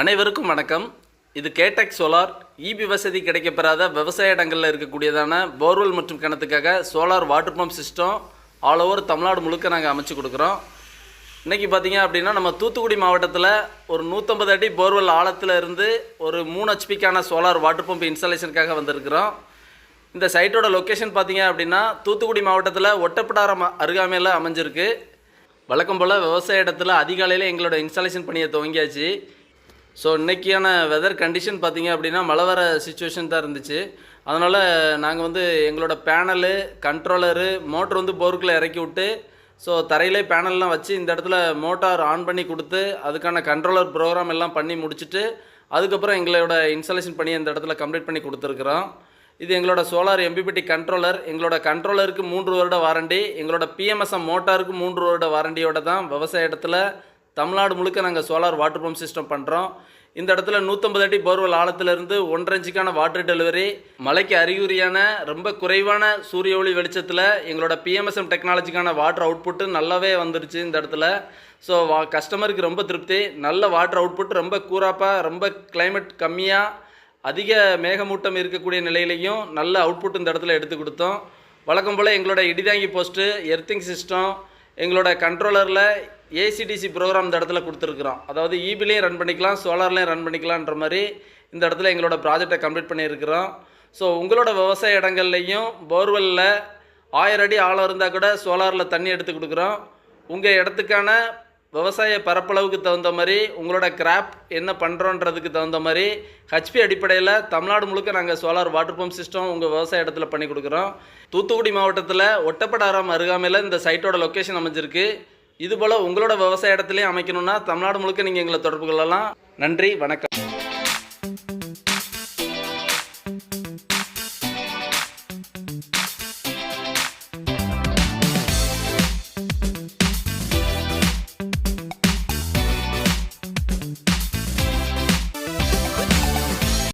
அனைவருக்கும் வணக்கம். இது கேடெக் சோலார். இபி வசதி கிடைக்கப்பெறாத விவசாய இடங்களில் இருக்கக்கூடியதான போர்வெல் மற்றும் கிணத்துக்காக solar water pump system all over Tamil Nadu முழுக்க நாங்கள் அமைச்சு கொடுக்குறோம். இன்றைக்கி பார்த்தீங்க அப்படின்னா நம்ம தூத்துக்குடி மாவட்டத்தில் ஒரு நூற்றம்பது அடி போர்வெல் ஆழத்தில் இருந்து ஒரு மூணு ஹெச்பிக்கான சோலார் வாட்டர் பம்ப் இன்ஸ்டாலேஷனுக்காக வந்திருக்கிறோம். இந்த சைட்டோட லொக்கேஷன் பார்த்தீங்க அப்படின்னா தூத்துக்குடி மாவட்டத்தில் ஒட்டப்பிடாரம் அருகாமையில் அமைஞ்சிருக்கு. வழக்கம் போல் விவசாய இடத்துல அதிகாலையில் எங்களோட இன்ஸ்டாலேஷன் பணியை துவங்கியாச்சு. ஸோ இன்றைக்கியான வெதர் கண்டிஷன் பார்த்தீங்க அப்படின்னா மழை வர சுச்சுவேஷன் தான் இருந்துச்சு. அதனால் நாங்கள் வந்து எங்களோட பேனலு கண்ட்ரோலரு மோட்ரு வந்து போருக்குள்ளே இறக்கி விட்டு ஸோ தரையிலே பேனல்லாம் வச்சு இந்த இடத்துல மோட்டார் ஆன் பண்ணி கொடுத்து அதுக்கான கண்ட்ரோலர் ப்ரோக்ராம் எல்லாம் பண்ணி முடிச்சுட்டு அதுக்கப்புறம் எங்களோட இன்ஸ்டாலேஷன் பண்ணி இந்த இடத்துல கம்ப்ளீட் பண்ணி கொடுத்துருக்குறோம். இது எங்களோட சோலார் எம்பிபிடி கண்ட்ரோலர் எங்களோட கண்ட்ரோலருக்கு மூன்று வருட வாரண்டி எங்களோட பிஎம்எஸ்எம் மோட்டாருக்கு மூன்று வருட வாரண்டியோட தான் விவசாய இடத்துல தமிழ்நாடு முழுக்க நாங்கள் சோலார் வாட்டர் பம்ப் சிஸ்டம் பண்ணுறோம் இந்த இடத்துல நூற்றம்பது அடி போர்வெல் ஆழத்திலிருந்து ஒன்றரை வாட்டர் டெலிவரி மலைக்கு அறிகுறியான ரொம்ப குறைவான சூரிய ஒளி வெளிச்சத்தில் எங்களோட பிஎம்எஸ்எம் டெக்னாலஜிக்கான வாட்டர் அவுட்புட்டு நல்லாவே வந்துருச்சு இந்த இடத்துல. ஸோ வா கஸ்டமருக்கு ரொம்ப திருப்தி. நல்ல வாட்டர் அவுட்புட் ரொம்ப கூராப்பாக ரொம்ப கிளைமேட் கம்மியாக அதிக மேகமூட்டம் இருக்கக்கூடிய நிலையிலையும் நல்ல அவுட்புட் இந்த இடத்துல எடுத்து கொடுத்தோம். வழக்கம் போல் எங்களோட இடிதாங்கி போஸ்ட்டு எர்த்திங் சிஸ்டம் எங்களோட கண்ட்ரோலரில் ஏசிடிசி ப்ரோக்ராம் இந்த இடத்துல கொடுத்துருக்குறோம். அதாவது ஈபிலையும் ரன் பண்ணிக்கலாம் சோலார்லேயும் ரன் பண்ணிக்கலான்ற மாதிரி இந்த இடத்துல எங்களோட ப்ராஜெக்டை கம்ப்ளீட் பண்ணியிருக்கிறோம். ஸோ உங்களோட விவசாய இடங்கள்லையும் போர்வெல்லில் ஆயிரம் அடி ஆழம் இருந்தால் கூட சோலாரில் தண்ணி எடுத்து கொடுக்குறோம். உங்கள் இடத்துக்கான விவசாய பரப்பளவுக்கு தகுந்த மாதிரி உங்களோட கிராப் என்ன பண்ணுறோன்றதுக்கு தகுந்த மாதிரி ஹெச்பி அடிப்படையில் தமிழ்நாடு முழுக்க நாங்கள் சோலார் வாட்டர் பம்ப் சிஸ்டம் உங்கள் விவசாய இடத்துல பண்ணி கொடுக்குறோம். தூத்துக்குடி மாவட்டத்தில் ஒட்டப்படாரம் அருகாமையில் இந்த சைட்டோட லொக்கேஷன் அமைஞ்சிருக்கு. இதுபோல் உங்களோட விவசாய இடத்துலையும் அமைக்கணும்னா தமிழ்நாடு முழுக்க நீங்கள் எங்களை தொடர்பு கொள்ளலாம். நன்றி வணக்கம்.